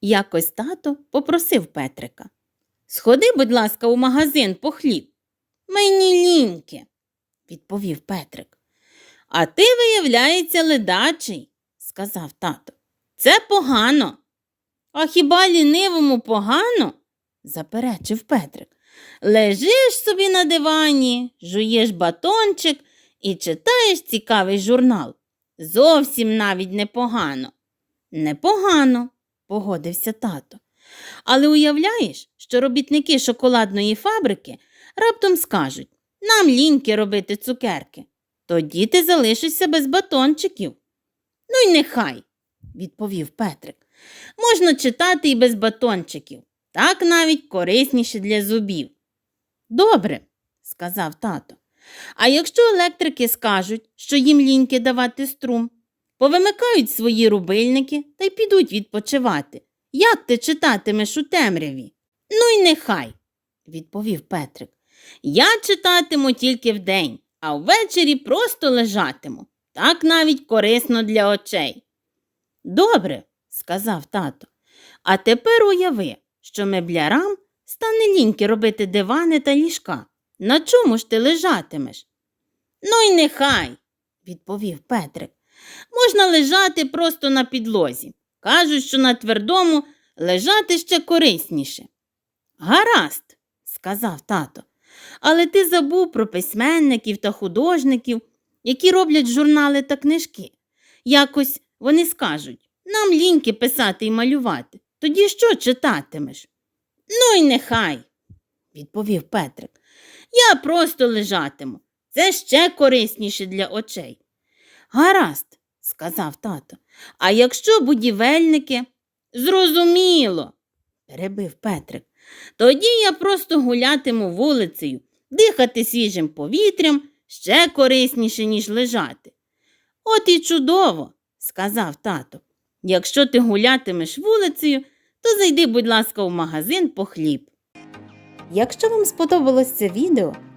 Якось тато попросив Петрика. Сходи, будь ласка, у магазин по хліб. Мені ліньки, відповів Петрик. А ти, виявляється, ледачий, сказав тато. Це погано. А хіба лінивому погано? заперечив Петрик. Лежиш собі на дивані, жуєш батончик і читаєш цікавий журнал. Зовсім навіть непогано. Непогано, погодився тато. Але уявляєш, що робітники шоколадної фабрики раптом скажуть нам ліньки робити цукерки. Тоді ти залишишся без батончиків. Ну й нехай, відповів Петрик. Можна читати і без батончиків. Так навіть корисніше для зубів. Добре, сказав тато. А якщо електрики скажуть, що їм ліньки давати струм, повимикають свої рубильники та й підуть відпочивати. Як ти читатимеш у темряві? Ну й нехай, відповів Петрик. Я читатиму тільки вдень, а ввечері просто лежатиму. Так навіть корисно для очей. Добре, сказав тато. А тепер уяви, що меблярам стане ліньки робити дивани та ліжка. На чому ж ти лежатимеш? Ну й нехай, відповів Петрик. Можна лежати просто на підлозі. Кажуть, що на твердому лежати ще корисніше. Гаразд, сказав тато. Але ти забув про письменників та художників, які роблять журнали та книжки. Якось вони скажуть нам ліньки писати і малювати. Тоді що читатимеш? Ну й нехай, відповів Петрик. Я просто лежатиму. Це ще корисніше для очей. Гаразд, сказав тато. А якщо будівельники? Зрозуміло, перебив Петрик. Тоді я просто гулятиму вулицею, дихати свіжим повітрям ще корисніше, ніж лежати. От і чудово, сказав тато. Якщо ти гулятимеш вулицею, то зайди, будь ласка, в магазин по хліб. Якщо вам сподобалось це відео,